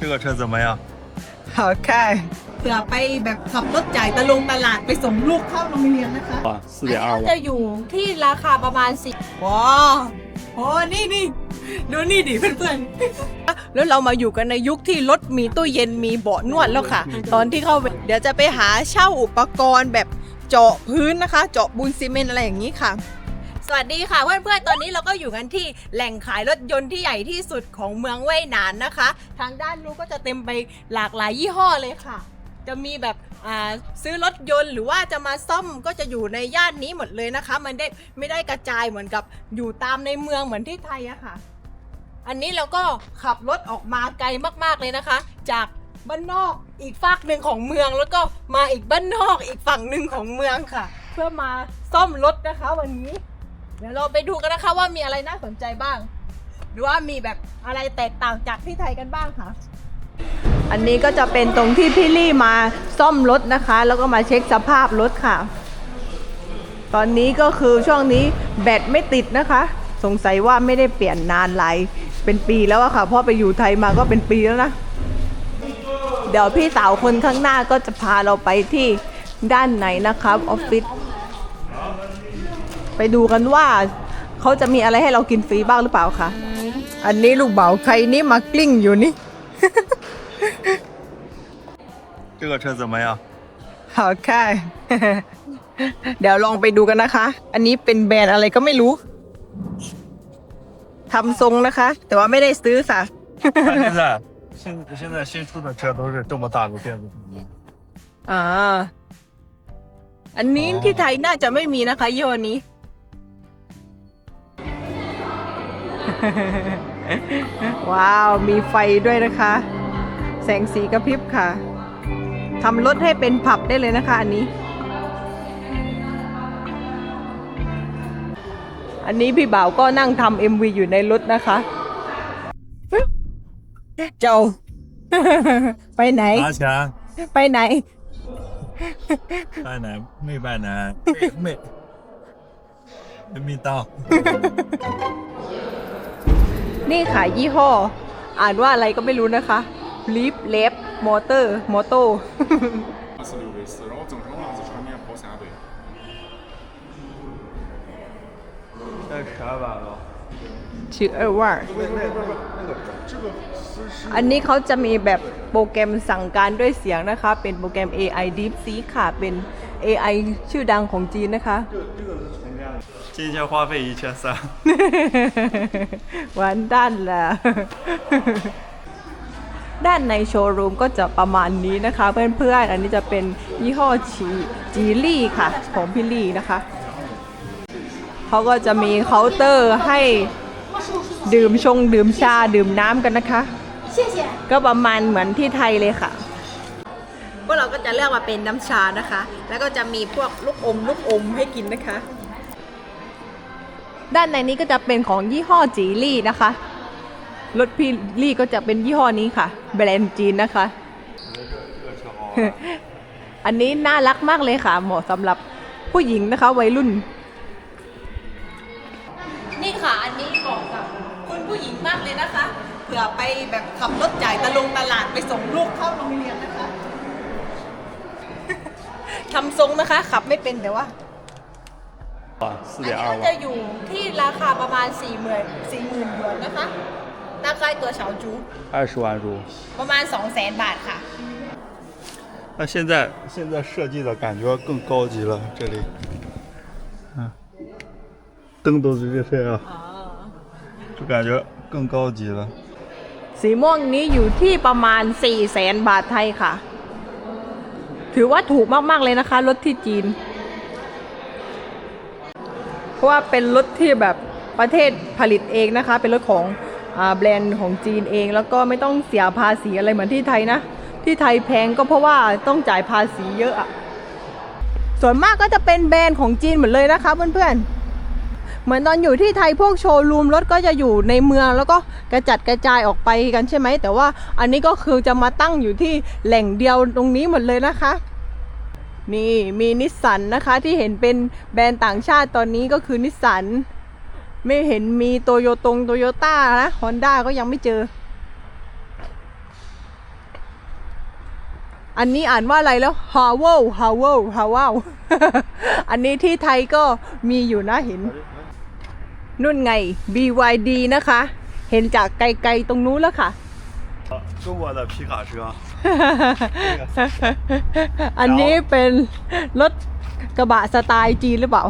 这个车怎么样？ โอเคเผื่อไปแบบขับรถจ่ายตะลงตลาดไปส่งลูกเข้าโรงเรียนนะคะ 啊，四点二 ก็ 万。 จะอยู่ที่ราคาประมาณสิ ว้าวโอ้นี่นี่ดูนี่ดิเพื่อนๆ แล้วเรามาอยู่กันในยุคที่รถมีตู้เย็นมีเบาะนวดแล้วค่ะ ตอนที่เข้าไปเดี๋ยวจะไปหาเช่าอุปกรณ์แบบเจาะพื้นนะคะ เจาะบูนซีเมนต์อะไรอย่างนี้ค่ะ สวัสดีค่ะเพื่อนๆ ตอนนี้เราก็อยู่กันที่แหล่งขายรถยนต์ที่ใหญ่ที่สุดของเมืองเว่ยหนานนะคะ ทางด้านนู้นก็จะเต็มไปหลากหลายยี่ห้อเลยค่ะ จะมีแบบซื้อรถยนต์หรือว่าจะมาซ่อมก็จะอยู่ในย่านนี้หมดเลยนะคะ มันได้ไม่ได้กระจายเหมือนกับอยู่ตามในเมืองเหมือนที่ไทยอะค่ะ อันนี้เราก็ขับรถออกมาไกลมากๆเลยนะคะ จากบ้านนอกอีกฝากหนึ่งของเมืองแล้วก็มาอีกบ้านนอกอีกฝั่งหนึ่งของเมืองค่ะ เพื่อมาซ่อมรถนะคะวันนี้ เดี๋ยวเราไปดูกันนะคะว่ามีอะไรน่าสนใจบ้าง หรือว่ามีแบบอะไรแตกต่างจากที่ไทยกันบ้างค่ะ อันนี้ก็จะเป็นตรงที่พี่ลี่มาซ่อมรถนะคะ แล้วก็มาเช็คสภาพรถค่ะ ตอนนี้ก็คือช่วงนี้แบตไม่ติดนะคะ สงสัยว่าไม่ได้เปลี่ยนนานหลายเป็นปีแล้วอะค่ะพราะไปอยู่ไทยมาก็เป็นปีแล้วนะเดี๋ยวพี่สาวคนข้างหน้าก็จะพาเราไปที่ด้านไหนนะครับออฟฟิศ ไปดูกันว่าเขาจะมีอะไรให้เรากินฟรีบ้างหรือเปล่าคะ อันนี้ลูกเบาใครนี่มากลิ้งอยู่นี่ 这个车怎么样？ โอเค เดี๋ยวลองไปดูกันนะคะ อันนี้เป็นแบรนด์อะไรก็ไม่รู้ ทำทรงนะคะ แต่ว่าไม่ได้ซื้อค่ะ 看现在，现现在新出的车都是这么大的电子屏幕。 อ่า อันนี้ที่ไทยน่าจะไม่มีนะคะยี่ห้อนี้ ว้าวมีไฟด้วยนะคะ แสงสีกระพริบค่ะทำรถให้เป็นผับได้เลยนะคะ อันนี้ อันนี้พี่บ่าวก็นั่งทำเอ็มวีอยู่ในรถนะคะ เจ้า ไปไหนไปไหน ไปไหนไม่ไปไหนไม่ไม่มีต่อ ค่ะยี่ห้อ อ่านว่าอะไรก็ไม่รู้นะคะ Leap Lab Motor Moto 二四六 V 四，然后总成样子船面跑三倍。这十二万了。 ชื่อเออว่า อันนี้เขาจะมีแบบโปรแกรมสั่งการด้วยเสียงนะคะ เป็นโปรแกรม AI DeepSeek ค่ะ เป็น AI ชื่อดังของจีนนะคะ 今天花费一千三。 วันด้านละ ด้านในโชว์รูมก็จะประมาณนี้นะคะ เพื่อนๆ อันนี้จะเป็นยี่ห้อชีจีลี่ค่ะ ของพี่ลี่นะคะ เขาก็จะมีเคาน์เตอร์ให้ดื่มชงดื่มชาดื่มน้ำกันนะคะ ก็ประมาณเหมือนที่ไทยเลยค่ะ พวกเราก็จะเลือกมาเป็นน้ำชานะคะ แล้วก็จะมีพวกลูกอมลูกอมให้กินนะคะ ด้านในนี้ก็จะเป็นของยี่ห้อจีลี่นะคะ รถพี่ลี่ก็จะเป็นยี่ห้อนี้ค่ะ แบรนด์จีนนะคะ อันนี้น่ารักมากเลยค่ะ เหมาะสำหรับผู้หญิงนะคะ วัยรุ่น นี่ค่ะ อันนี้เหมาะกับคุณผู้หญิงมากเลยนะคะ เผื่อไปแบบขับรถจ่ายตะลงตลาดไปส่งลูกเข้าโรงเรียนนะคะ ทำทรงนะคะ ขับไม่เป็นแต่ว่า， อัน 点 นี้ 二 ก็จะ 万。 อยู่ที่ราคาประมาณ4ี่หมื่นสี่หมื่นหยวนนะคะ大概ตัวเฉาจู 二十万入。 ประมาณ 2 0 0แสนบาทค่ะ 那现在现在设计的感觉更高级了，这里，嗯，灯都是这样，就感觉更高级了。 สีม่วงนี้อยู่ที่ประมาณ 4 0 0แสนบาทไทยค่ะ ถือว่าถูกมาก ๆ เลยนะคะ รถที่จีน เพราะว่าเป็นรถที่แบบประเทศผลิตเองนะคะ เป็นรถของแบรนด์ของจีนเอง แล้วก็ไม่ต้องเสียภาษีอะไรเหมือนที่ไทยนะ ที่ไทยแพงก็เพราะว่าต้องจ่ายภาษีเยอะอะส่วนมากก็จะเป็นแบรนด์ของจีนหมดเลยนะคะเพื่อนๆ เหมือนตอนอยู่ที่ไทยพวกโชว์รูมรถก็จะอยู่ในเมืองแล้วก็กระจัดกระจายออกไปกันใช่ไหม แต่ว่าอันนี้ก็คือจะมาตั้งอยู่ที่แหล่งเดียวตรงนี้หมดเลยนะคะ นี่มีนิสสันนะคะที่เห็นเป็นแบรนด์ต่างชาติตอนนี้ก็คือนิสสัน ไม่เห็นมีโตโยตงโตโยต้านะฮอนด้าก็ยังไม่เจอ อันนี้อ่านว่าอะไรแล้ว h o w e l h o w e l h o w e l อันนี้ที่ไทยก็มีอยู่นะเห็น นุ่นไง BYD นะคะ เห็นจากไกลๆตรงนู้นแล้วค่ะ 中国的皮卡车， อันนี้เป็นรถกระบะสไตล์จีนหรือเปล่า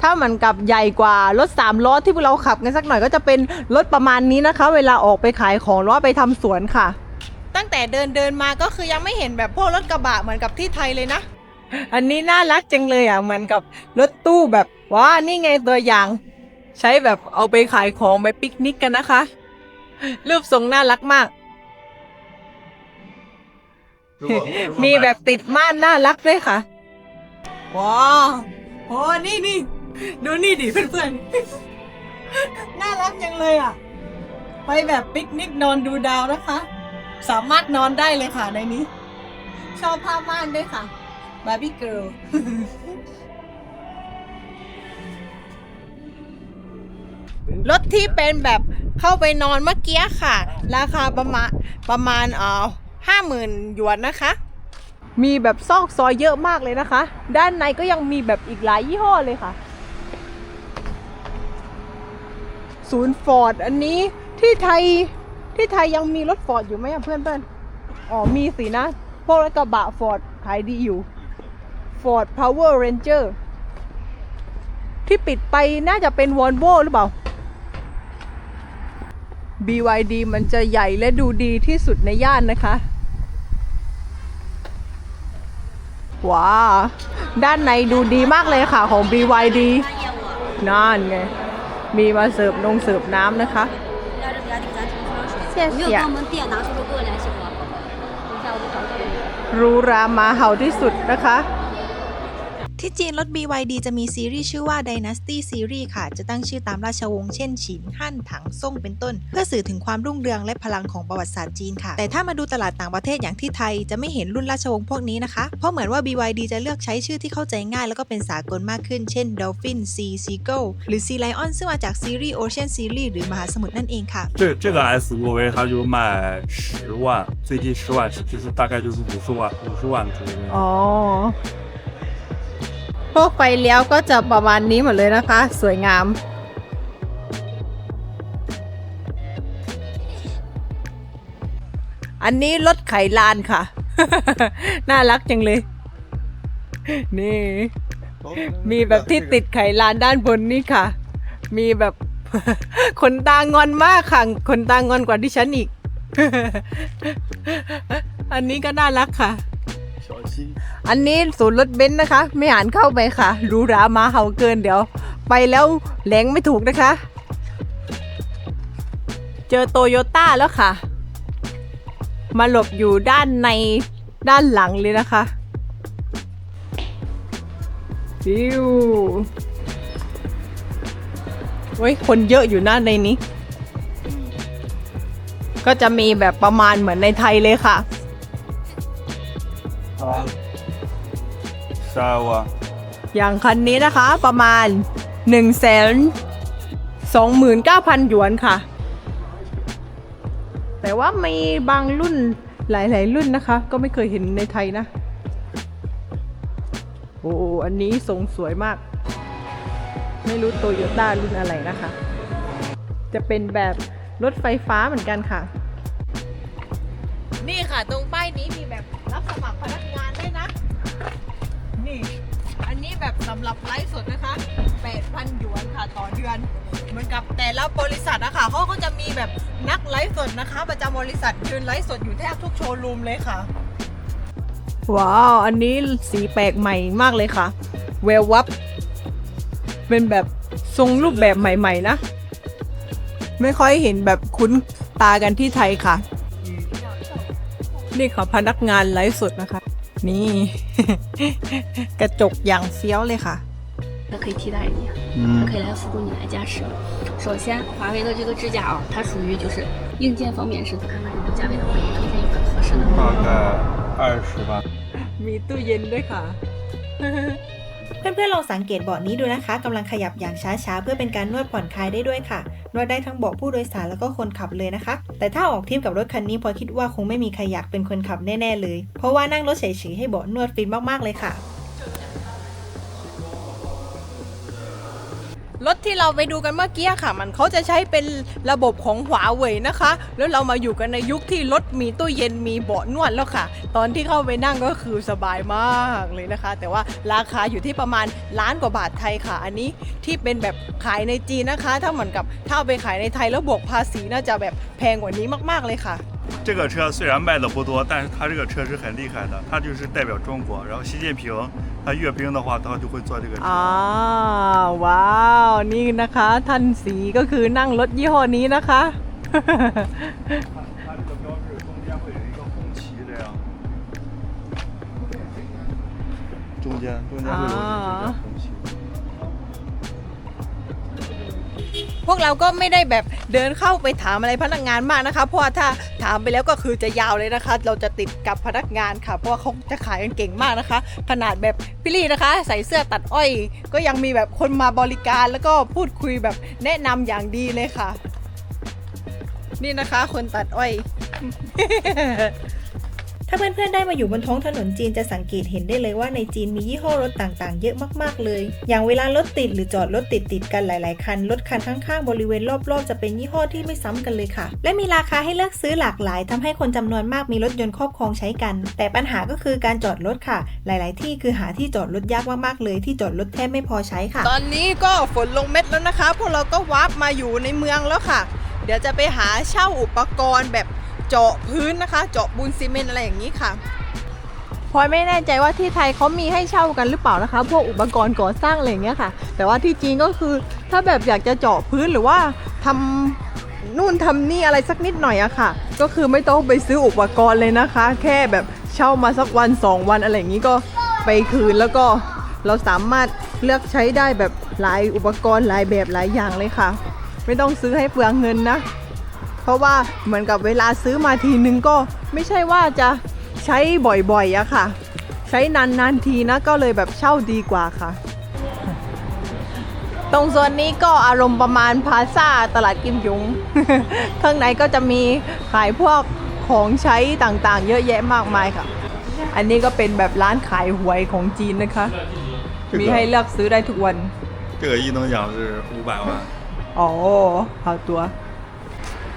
ถ้ามันกับใหญ่กว่ารถสามล้อที่พวกเราขับกันสักหน่อยก็จะเป็นรถประมาณนี้นะคะ เวลาออกไปขายของหรือว่าไปทำสวนค่ะ ตั้งแต่เดินเดินมาก็คือยังไม่เห็นแบบพวกรถกระบะเหมือนกับที่ไทยเลยนะ อันนี้น่ารักจังเลยอะเหมือนกับรถตู้แบบว้านี่ไงตัวอย่าง ใช้แบบเอาไปขายของไปปิกนิกกันนะคะ รูปทรงน่ารักมาก如果 มีแบบติดม่านน่ารักด้วยค่ะ ว้าวโอ้นี่นี่ดูนี่ดิเพื่อนๆ น่ารักจังเลยอะ ไปแบบปิกนิกนอนดูดาวนะคะ สามารถนอนได้เลยค่ะในนี้ ชอบผ้าม่านด้วยค่ะ บาร์บี้เกิร์ลรถที่เป็นแบบเข้าไปนอนเมื่อกี้ค่ะ ราคาประมาณประมาณเอ่อ ห้าหมื่นหยวนนะคะ มีแบบซอกซอยเยอะมากเลยนะคะ ด้านในก็ยังมีแบบอีกหลายยี่ห้อเลยค่ะ ศูนย์ฟอร์ดอันนี้ที่ไทยที่ไทยยังมีรถฟอร์ดอยู่ไหมเพื่อนเพื่อนอ๋อมีสินะ พวกรถกระบะฟอร์ดขายดีอยู่ Ford Power Ranger ที่ปิดไปน่าจะเป็นวอลโวหรือเปล่า BYD มันจะใหญ่และดูดีที่สุดในย่านนะคะ ว้าด้านในดูดีมากเลยค่ะของ BYD นั่นไง มีมาเสิร์ฟนงเสิร์ฟน้ำนะคะเสียเสียรูรามาเห่าที่สุดนะคะ ที่จีนรถ BYD จะมีซีรีส์ชื่อว่า Dynasty Series ค่ะ จะตั้งชื่อตามราชวงศ์เช่นฉิน ฮั่น ถัง ซ่ง เป็นต้น เพื่อสื่อถึงความรุ่งเรืองและพลังของประวัติศาสตร์จีนค่ะ แต่ถ้ามาดูตลาดต่างประเทศอย่างที่ไทยจะไม่เห็นรุ่นราชวงศ์พวกนี้นะคะ เพราะเหมือนว่า BYD จะเลือกใช้ชื่อที่เข้าใจง่ายแล้วก็เป็นสากลมากขึ้น เช่น Dolphin Sea Seagull หรือ Sea Lion ซึ่งมาจากซีรีส์ Ocean Series หรือมหาสมุทรนั่นเองค่ะ 这这个 SUV 它就卖十万，最低十万，就是大概就是五十万，五十万左右。 อ๋อ พวกไฟเลี้ยวก็จะประมาณนี้หมดเลยนะคะ สวยงาม อันนี้รถไขลานค่ะ น่ารักจังเลย นี่ มีแบบที่ติดไขลานด้านบนนี่ค่ะ มีแบบขนตางอนมากค่ะขนตางอนกว่าที่ฉันอีก อันนี้ก็น่ารักค่ะ， อันนี้ศูนย์รถเบนซ์นะคะ ไม่อ่านเข้าไปค่ะรูรามาเห่าเกินเดี๋ยว ไปแล้วแหลงไม่ถูกนะคะ เจอโตโยต้าแล้วค่ะ มาหลบอยู่ด้านในด้านหลังเลยนะคะฟิวเว้ยคนเยอะอยู่หน้าในนี้ ก็จะมีแบบประมาณเหมือนในไทยเลยค่ะ ซาวะอย่างคันนี้นะคะประมาณ1นึ่งแสนสองหมื่นเก้าพันหยวนค่ะ แต่ว่ามีบางรุ่นหลาย ๆ รุ่นนะคะ ก็ไม่เคยเห็นในไทยนะ โอ้อันนี้ทรงสวยมาก ไม่รู้โตโยต้ารุ่นอะไรนะคะ จะเป็นแบบรถไฟฟ้าเหมือนกันค่ะ นี่ค่ะ ตรงป้ายนี้มีแบบรับสมัครพนัก นี้แบบสำหรับไลฟ์สดนะคะ 8,000หยวนค่ะต่อเดือน เหมือนกับแต่ละบริษัทนะคะเขาก็จะมีแบบนักไลฟ์สดนะคะ ประจำบริษัทยืนไลฟ์สดอยู่แทบทุกโชว์รูมเลยค่ะ ว้าว อันนี้สีแปลกใหม่มากเลยค่ะ เวลวับเป็นแบบทรงรูปแบบใหม่ๆนะ ไม่ค่อยเห็นแบบคุ้นตากันที่ไทยค่ะ นี่ค่ะพนักงานไลฟ์สดนะคะ นี่ กระจกอย่างเฟี้ยวเลยค่ะ 它可以替代你，它嗯可以来辅助你来驾驶。首先，华为的这个支架啊，它属于就是硬件方面是看看你的价位的话，也推荐一款合适的。大概二十万。 มีตู้เย็นด้วยค่ะ เพื่อนๆลองสังเกตเบาะนี้ดูนะคะกำลังขยับอย่างช้าๆ เพื่อเป็นการนวดผ่อนคลายได้ด้วยค่ะ นวดได้ทั้งเบาะผู้โดยสารแล้วก็คนขับเลยนะคะ แต่ถ้าออกทริปกับรถคันนี้พอคิดว่าคงไม่มีใครอยากเป็นคนขับแน่ๆเลย เพราะว่านั่งรถเฉยๆให้เบาะนวดฟินมากๆเลยค่ะ รถที่เราไปดูกันเมื่อกี้ค่ะ มันเขาจะใช้เป็นระบบของหัวเว่ยนะคะ แล้วเรามาอยู่กันในยุคที่รถมีตู้เย็นมีเบาะนวดแล้วค่ะ ตอนที่เข้าไปนั่งก็คือสบายมากเลยนะคะ แต่ว่าราคาอยู่ที่ประมาณล้านกว่าบาทไทยค่ะ อันนี้ที่เป็นแบบขายในจีนนะคะ ถ้าเหมือนกับถ้าเอาไปขายในไทยแล้วบวกภาษีน่าจะแบบแพงกว่านี้มาก ๆเลยค่ะ这个车虽然卖的不多，但是它这个车是很厉害的，它就是代表中国。然后习近平他阅兵的话，他就会坐这个车。 อ่าว้าว นี่นะคะ ท่านสีก็คือนั่งรถยี่ห้อนี้นะคะ 它这个标志中间会有一个红旗，这样。中间中间会有这个红旗。 旗。 พวกเราก็ไม่ได้แบบเดินเข้าไปถามอะไรพนักงานมากนะคะ เพราะว่าถ้าถามไปแล้วก็คือจะยาวเลยนะคะ เราจะติดกับพนักงานค่ะ เพราะว่าเขาจะขายกันเก่งมากนะคะ ขนาดแบบพี่ลี่นะคะ ใส่เสื้อตัดอ้อย ก็ยังมีแบบคนมาบริการแล้วก็พูดคุยแบบแนะนำอย่างดีเลยค่ะ นี่นะคะ คนตัดอ้อย ถ้าเพื่อนๆได้มาอยู่บนท้องถนนจีนจะสังเกตเห็นได้เลยว่าในจีนมียี่ห้อรถต่างๆ เยอะมากๆเลย อย่างเวลารถติดหรือจอดรถติดติดๆกันหลายๆคัน รถคันข้างๆบริเวณรอบๆ จะเป็นยี่ห้อที่ไม่ซ้ำกันเลยค่ะ และมีราคาให้เลือกซื้อหลากหลายทำให้คนจำนวนมากมีรถยนต์ครอบครองใช้กัน แต่ปัญหาก็คือการจอดรถค่ะ หลาย ๆ ที่คือหาที่จอดรถยากมากๆเลยที่จอดรถแทบไม่พอใช้ค่ะ ตอนนี้ก็ฝนลงเม็ดแล้วนะคะพวกเราก็วาร์ปมาอยู่ในเมืองแล้วค่ะ เดี๋ยวจะไปหาเช่าอุปกรณ์แบบ เจาะพื้นนะคะ เจาะปูนซีเมนต์อะไรอย่างนี้ค่ะพลอยไม่แน่ใจว่าที่ไทยเขามีให้เช่ากันหรือเปล่านะคะ พวกอุปกรณ์ก่อสร้างอะไรอย่างเงี้ยค่ะ แต่ว่าที่จีนก็คือถ้าแบบอยากจะเจาะพื้นหรือว่าทำนู่นทำนี่อะไรสักนิดหน่อยอะค่ะ ก็คือไม่ต้องไปซื้ออุปกรณ์เลยนะคะ แค่แบบเช่ามาสักวันสองวันอะไรอย่างนี้ก็ไปคืนแล้วก็เราสามารถเลือกใช้ได้แบบหลายอุปกรณ์หลายแบบหลายอย่างเลยค่ะ ไม่ต้องซื้อให้เปลืองเงินนะ เพราะว่าเหมือนกับเวลาซื้อมาทีนึงก็ไม่ใช่ว่าจะใช้บ่อยๆอะค่ะ ใช้นานๆทีนะก็เลยแบบเช่าดีกว่าค่ะ ตรงโซนนี้ก็อารมณ์ประมาณพลาซ่าตลาดกิมยุง ข้างในก็จะมีขายพวกของใช้ต่างๆ เยอะแยะมากมายค่ะ อันนี้ก็เป็นแบบร้านขายหวยของจีนนะคะ มีให้เลือกซื้อได้ทุกวัน 这个一等奖是五百万。 อ๋อเอา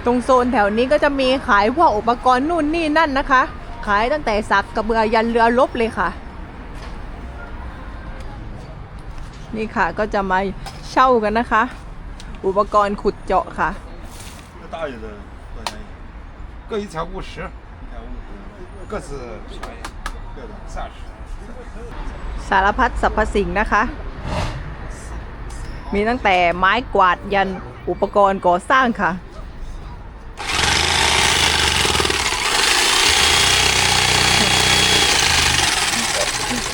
ตัว ตรงโซนแถวนี้ก็จะมีขายพวกอุปกรณ์นู่นนี่นั่นนะคะ ขายตั้งแต่สักกระเบือยันเรือรบเลยค่ะ นี่ค่ะก็จะมาเช่ากันนะคะ อุปกรณ์ขุดเจาะค่ะ 这大一的多少钱？各一千五十，各是便宜，各的三十。 สารพัดสรรพสิ่งนะคะ มีตั้งแต่ไม้กวาดยันอุปกรณ์ก่อสร้างค่ะ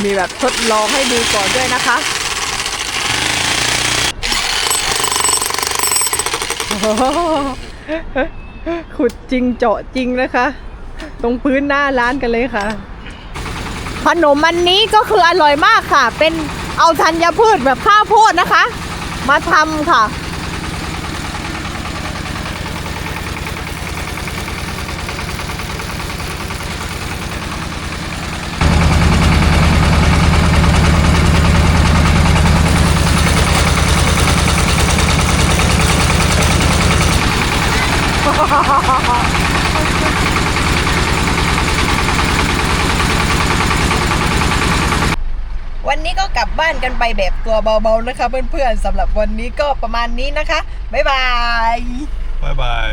มีแบบทดลองให้ดูก่อนด้วยนะคะขุดจริงเจาะจริงนะคะ ตรงพื้นหน้าร้านกันเลยค่ะ ขนมอันนี้ก็คืออร่อยมากค่ะ เป็นเอาธัญพืชแบบข้าวโพดนะคะ มาทำค่ะ บ้านกันไปแบบตัวเบาๆนะคะ เพื่อนๆสำหรับวันนี้ก็ประมาณนี้นะคะ บ๊ายบาย บ๊ายบาย。